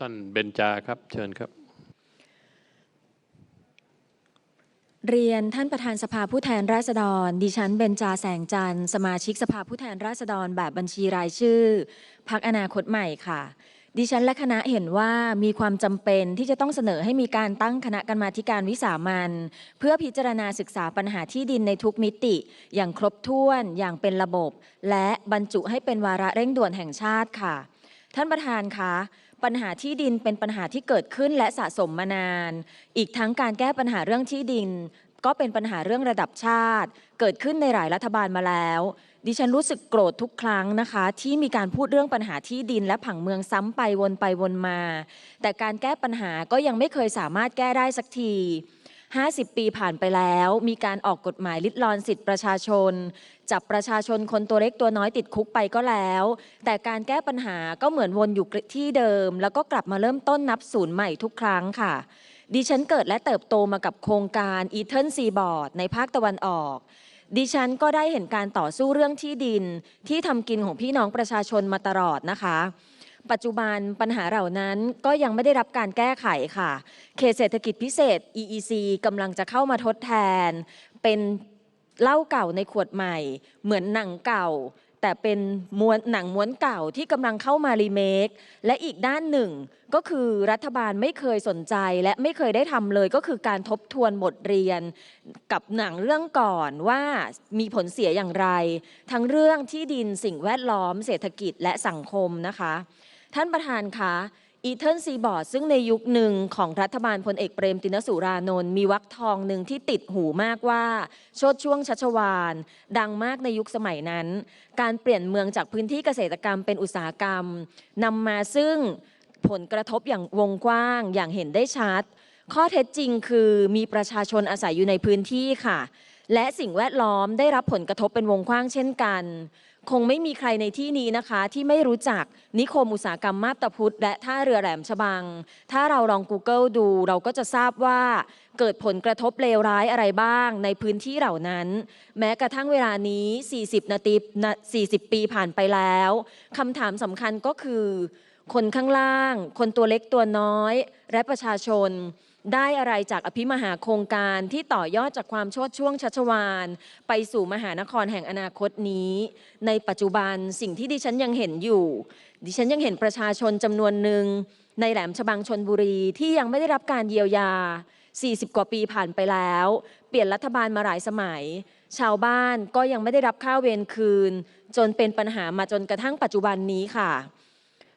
ท่านเบญจาครับ เชิญครับ เรียนท่านประธานสภาผู้แทนราษฎร ดิฉันเบญจาแสงจันทร์สมาชิกสภาผู้แทนราษฎรแบบบัญชีรายชื่อพักอนาคตใหม่ค่ะ ดิฉันและคณะเห็นว่ามีความจำเป็นที่จะต้องเสนอให้มีการตั้งคณะกรรมาธิการวิสามันเพื่อพิจารณาศึกษาปัญหาที่ดินในทุกมิติ อย่างครบถ้วนอย่างเป็นระบบ และบรรจุให้เป็นวาระเร่งด่วนแห่งชาติค่ะ ท่านประธานคะปัญหาที่ดินเป็นปัญหาที่เกิดขึ้นและสะสมมานาน อีกทั้งการแก้ปัญหาเรื่องที่ดิน ก็เป็นปัญหาเรื่องระดับชาติ เกิดขึ้นในหลายรัฐบาลมาแล้ว ดิฉันรู้สึกโกรธทุกครั้งนะคะ ที่มีการพูดเรื่องปัญหาที่ดินและผังเมืองซ้ำไปวนไปวนมา แต่การแก้ปัญหาก็ยังไม่เคยสามารถแก้ได้สักที 50 ปีผ่านไปแล้ว มีการออกกฎหมายลิดรอนสิทธิประชาชน จับประชาชนคนตัวเล็กตัวน้อยติดคุกไปก็แล้ว แต่การแก้ปัญหาก็เหมือนวนอยู่ที่เดิม แล้วก็กลับมาเริ่มต้นนับศูนย์ใหม่ทุกครั้งค่ะ ดิฉันเกิดและเติบโตมากับโครงการ e t e r n Seaboard ในภาคตะวันออกดิฉันก็ได้เห็นการต่อสู้เรื่องที่ดินที่ทำกินของพี่น้องประชาชนมาตลอดนะคะ ปัจจุบันปัญหาเหล่านั้นก็ยังไม่ได้รับการแก้ไขค่ะ เขตเศรษฐกิจพิเศษ EEC กำลังจะเข้ามาทดแทน เป็นเหล้าเก่าในขวดใหม่ เหมือนหนังเก่า แต่เป็นม้วนหนังม้วนเก่าที่กำลังเข้ามารีเมค และอีกด้านหนึ่ง ก็คือรัฐบาลไม่เคยสนใจและไม่เคยได้ทำเลยก็คือการทบทวนบทเรียน กับหนังเรื่องก่อนว่ามีผลเสียอย่างไร ทั้งเรื่องที่ดินสิ่งแวดล้อมเศรษฐกิจและสังคมนะคะ ท่านประธานคะอีเทิร์นซีบอร์ดซึ่งในยุคหนึ่งของรัฐบาลพลเอกเปรมตินสุรานนท์มีวักทองหนึ่งที่ติดหูมากว่า โชดช่วงชัชวาน ดังมากในยุคสมัยนั้น การเปลี่ยนเมืองจากพื้นที่เกษตรกรรมเป็นอุตสาหกรรมนำมาซึ่งผลกระทบอย่างวงกว้างอย่างเห็นได้ชัด ข้อเท็จจริงคือมีประชาชนอาศัยอยู่ในพื้นที่ค่ะ และสิ่งแวดล้อมได้รับผลกระทบเป็นวงกว้างเช่นกัน คงไม่มีใครในที่นี้นะคะ ที่ไม่รู้จักนิคมอุตสาหกรรมมาบตาพุธและท่าเรือแหลมฉบัง ถ้าเราลอง Google ดูเราก็จะทราบว่าเกิดผลกระทบเลวร้ายอะไรบ้างในพื้นที่เหล่านั้น แม้กระทั่งเวลานี้ 40 นาที40 ปีผ่านไปแล้วคำถามสำคัญก็คือ คนข้างล่าง คนตัวเล็กตัวน้อย และประชาชน ได้อะไรจากอภิมหาโครงการที่ต่อยอดจากความโชดช่วงชัชวานไปสู่มหานครแห่งอนาคตนี้ ในปัจจุบันสิ่งที่ดิฉันยังเห็นอยู่ ดิฉันยังเห็นประชาชนจำนวนหนึ่งในแหลมฉบังชนบุรีที่ยังไม่ได้รับการเยียวยา 40 กว่าปีผ่านไปแล้ว เปลี่ยนรัฐบาลมาหลายสมัย ชาวบ้านก็ยังไม่ได้รับข้าวเวรคืน จนเป็นปัญหามาจนกระทั่งปัจจุบันนี้ค่ะ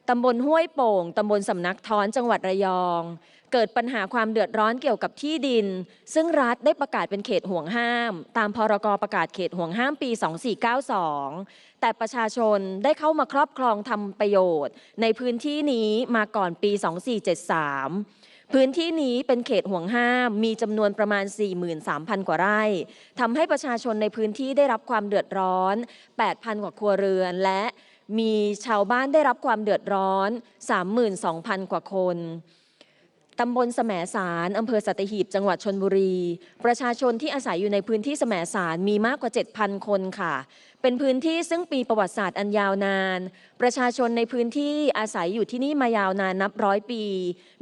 ตำบลห้วยโป่งตำบลสำนักท้อนจังหวัดระยอง เกิดปัญหาความเดือดร้อนเกี่ยวกับที่ดิน ซึ่งรัฐได้ประกาศเป็นเขตห่วงห้าม ตามพรกประกาศเขตห่วงห้ามปี 2492 แต่ประชาชนได้เข้ามาครอบครองทำประโยชน์ ในพื้นที่นี้มาก่อนปี 2473 พื้นที่นี้เป็นเขตห่วงห้าม มีจำนวนประมาณ 43,000 กว่าไร่ทำให้ประชาชนในพื้นที่ได้รับความเดือดร้อน 8,000 กว่าครัวเรือนและมีชาวบ้านได้รับความเดือดร้อน 32,000 กว่าคน ตำบลแสมสารอำเภอสัตหีบ จังหวัดชนบุรี ประชาชนที่อาศัยอยู่ในพื้นที่แสมสารมีมากกว่า 7,000 คนค่ะ เป็นพื้นที่ซึ่งมีประวัติศาสตร์อันยาวนาน ประชาชนในพื้นที่อาศัยอยู่ที่นี่มายาวนานนับร้อยปี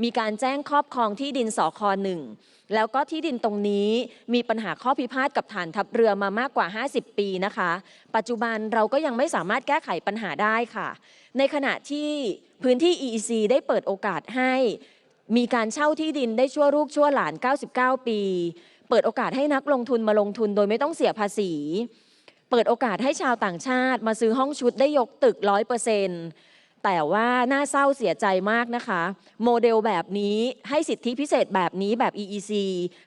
มีการแจ้งครอบครองที่ดินสอคอหนึ่งแล้วก็ที่ดินตรงนี้มีปัญหาข้อพิพาทกับฐานทัพเรือมามากกว่า 50 ปีนะคะ ปัจจุบันเราก็ยังไม่สามารถแก้ไขปัญหาได้ค่ะ ในขณะที่พื้นที่ EEC ได้เปิดโอกาสให้ มีการเช่าที่ดินได้ชั่วลูกชั่วหลาน 99 ปี เปิดโอกาสให้นักลงทุนมาลงทุนโดยไม่ต้องเสียภาษี เปิดโอกาสให้ชาวต่างชาติมาซื้อห้องชุดได้ยกตึก100%แต่ว่าน่าเศร้าเสียใจมากนะคะ โมเดลแบบนี้ให้สิทธิพิเศษแบบนี้แบบ EEC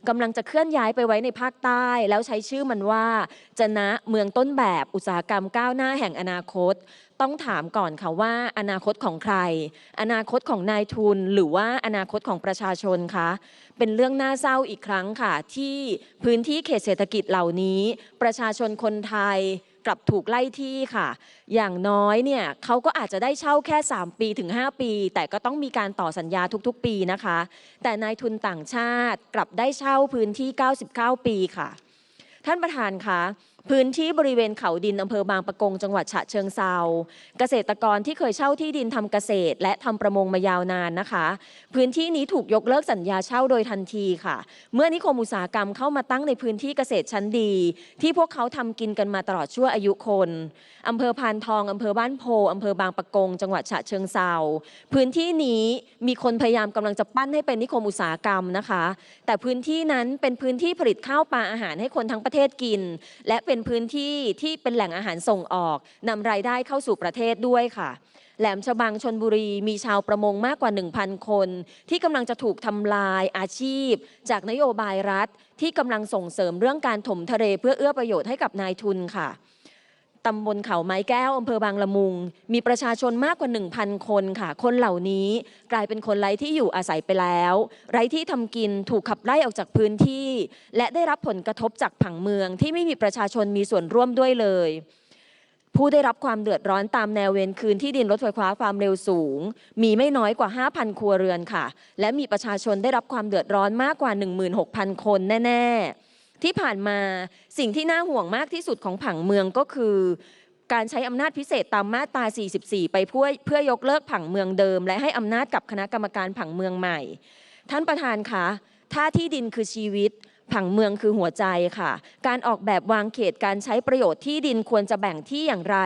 กำลังจะเคลื่อนย้ายไปไว้ในภาคใต้ แล้วใช้ชื่อมันว่า จะนะเมืองต้นแบบอุตสาหกรรมก้าวหน้าแห่งอนาคต ต้องถามก่อนค่ะว่าอนาคตของใคร อนาคตของนายทุนหรือว่าอนาคตของประชาชนคะเป็นเรื่องน่าเศร้าอีกครั้งค่ะ ที่พื้นที่เขตเศรษฐกิจเหล่านี้ ประชาชนคนไทยกลับถูกไล่ที่ค่ะ อย่างน้อยเนี่ยเขาก็อาจจะได้เช่าแค่ 3 ปีถึง 5 ปี แต่ก็ต้องมีการต่อสัญญาทุกๆ ปีนะคะ แต่นายทุนต่างชาติกลับได้เช่าพื้นที่ 99 ปีค่ะ ท่านประธานคะ พื้นที่บริเวณเขาดินอำเภอบางปะกงจังหวัดฉะเชิงเซาเกษตรกรที่เคยเช่าที่ดินทำเกษตร และทำประมงมายาวนานนะคะ พื้นที่นี้ถูกยกเลิกสัญญาเช่าโดยทันทีค่ะ เมื่อนิคมอุตสาหกรรมเข้ามาตั้งในพื้นที่เกษตรชั้นดี ที่พวกเขาทำกินกันมาตลอดชั่วอายุคนอำเภอพานทองอำเภอบ้านโพอำเภอบางปะกง จังหวัดฉะเชิงเซาพื้นที่นี้มีคนพยายามกำลังจะปั้นให้เป็นนิคมอุตสาหกรรมนะคะ แต่พื้นที่นั้นเป็นพื้นที่ผลิตข้าวปลาอาหารให้คนทั้งประเทศกิน และเป็นพื้นที่ที่เป็นแหล่งอาหารส่งออกนำรายได้เข้าสู่ประเทศด้วยค่ะ แหลมฉบังชนบุรีมีชาวประมงมากกว่า 1,000 คน ที่กำลังจะถูกทำลายอาชีพ จากนโยบายรัฐที่กำลังส่งเสริมเรื่องการถมทะเลเพื่อเอื้อประโยชน์ให้กับนายทุนค่ะ ตำบลเขาไม้แก้วอำเภอบางละมุง มีประชาชนมากกว่า 1,000 คนค่ะ คนเหล่านี้กลายเป็นคนไร้ที่อยู่อาศัยไปแล้ว ไร้ที่ทำกินถูกขับไล่ออกจากพื้นที่ และได้รับผลกระทบจากผังเมืองที่ไม่มีประชาชนมีส่วนร่วมด้วยเลย ผู้ได้รับความเดือดร้อนตามแนวเวรคืนที่ดินรถไฟฟ้าความเร็วสูง มีไม่น้อยกว่า 5,000 ครัวเรือนค่ะ และมีประชาชนได้รับความเดือดร้อนมากกว่า 16,000 คนแน่ ๆ ที่ผ่านมาสิ่งที่น่าห่วงมากที่สุดของผังเมืองก็คือ การใช้อำนาจพิเศษตามมาตรา 44 ไปเพื่อเพื่อยกเลิกผังเมืองเดิม และให้อำนาจกับคณะกรรมการผังเมืองใหม่ ท่านประธานคะถ้าที่ดินคือชีวิตผังเมืองคือหัวใจค่ะ การออกแบบวางเขตการใช้ประโยชน์ที่ดินควรจะแบ่งที่อย่างไร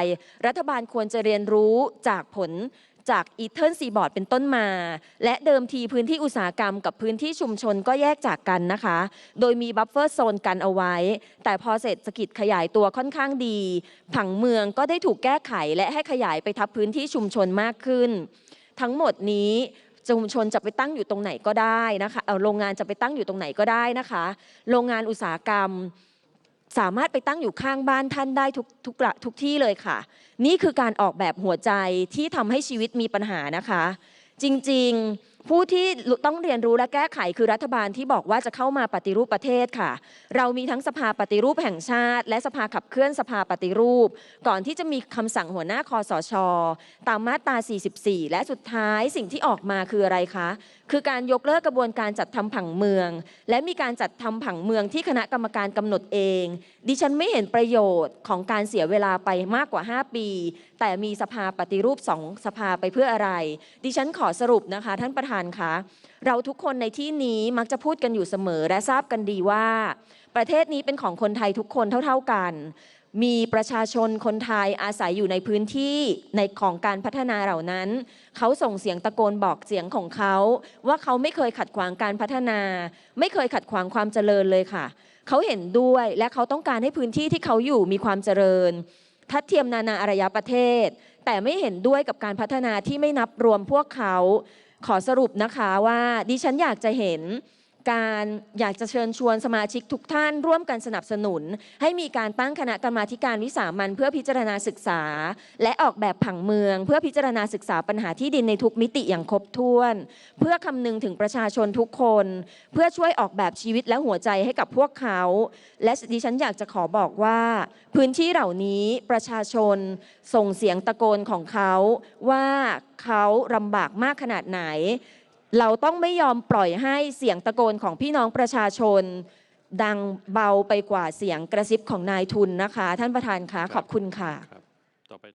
รัฐบาลควรจะเรียนรู้จากผล จากอีเทิร์นซีบอร์ดเป็นต้นมา และเดิมทีพื้นที่อุตสาหกรรมกับพื้นที่ชุมชนก็แยกจากกันนะคะ โดยมีบัฟเฟอร์โซนกันเอาไว้ แต่พอเศรษฐกิจขยายตัวค่อนข้างดี ผังเมืองก็ได้ถูกแก้ไขและให้ขยายไปทับพื้นที่ชุมชนมากขึ้น ทั้งหมดนี้ชุมชนจะไปตั้งอยู่ตรงไหนก็ได้นะคะ เอ่อโรงงานจะไปตั้งอยู่ตรงไหนก็ได้นะคะ โรงงานอุตสาหกรรม สามารถไปตั้งอยู่ข้างบ้านท่านได้ทุกทุกละทุกที่เลยค่ะ นี่คือการออกแบบหัวใจที่ทำให้ชีวิตมีปัญหานะคะ จริงๆ ผู้ที่ต้องเรียนรู้และแก้ไขคือรัฐบาลที่บอกว่าจะเข้ามาปฏิรูปประเทศค่ะ เรามีทั้งสภาปฏิรูปแห่งชาติ และสภาขับเคลื่อนสภาปฏิรูป ก่อนที่จะมีคำสั่งหัวหน้าคอสช ตามมาตรา 44 และสุดท้ายสิ่งที่ออกมาคืออะไรคะ คือการยกเลิกกระบวนการจัดทำผังเมือง และมีการจัดทำผังเมืองที่คณะกรรมการกำหนดเอง ดิฉันไม่เห็นประโยชน์ของการเสียเวลาไปมากกว่า 5 ปี แต่มีสภาปฏิรูปสองสภาไปเพื่ออะไร ดิฉันขอสรุปนะคะท่านประธานคะเราทุกคนในที่นี้มักจะพูดกันอยู่เสมอและทราบกันดีว่า ประเทศนี้เป็นของคนไทยทุกคนเท่า ๆกัน มีประชาชนคนไทยอาศัยอยู่ในพื้นที่ในของการพัฒนาเหล่านั้น เขาส่งเสียงตะโกนบอกเสียงของเขา ว่าเขาไม่เคยขัดขวางการพัฒนา ไม่เคยขัดขวางความเจริญเลยค่ะ เขาเห็นด้วยและเขาต้องการให้พื้นที่ที่เขาอยู่มีความเจริญทัดเทียมนานาอารยประเทศ แต่ไม่เห็นด้วยกับการพัฒนาที่ไม่นับรวมพวกเขา ขอสรุปนะคะว่าดิฉันอยากจะเห็น การอยากจะเชิญชวนสมาชิกทุกท่านร่วมกันสนับสนุน ให้มีการตั้งคณะกรรมาธิการวิสามันเพื่อพิจารณาศึกษา และออกแบบผังเมือง เพื่อพิจารณาศึกษาปัญหาที่ดินในทุกมิติอย่างครบถ้วน เพื่อคำนึงถึงประชาชนทุกคน เพื่อช่วยออกแบบชีวิตและหัวใจให้กับพวกเขา และดิฉันอยากจะขอบอกว่า พื้นที่เหล่านี้ประชาชนส่งเสียงตะโกนของเขาว่าเขาลำบากมากขนาดไหน เราต้องไม่ยอมปล่อยให้เสียงตะโกนของพี่น้องประชาชน ดังเบาไปกว่าเสียงกระซิบของนายทุนนะคะ ท่านประธานคะขอบคุณค่ะครับ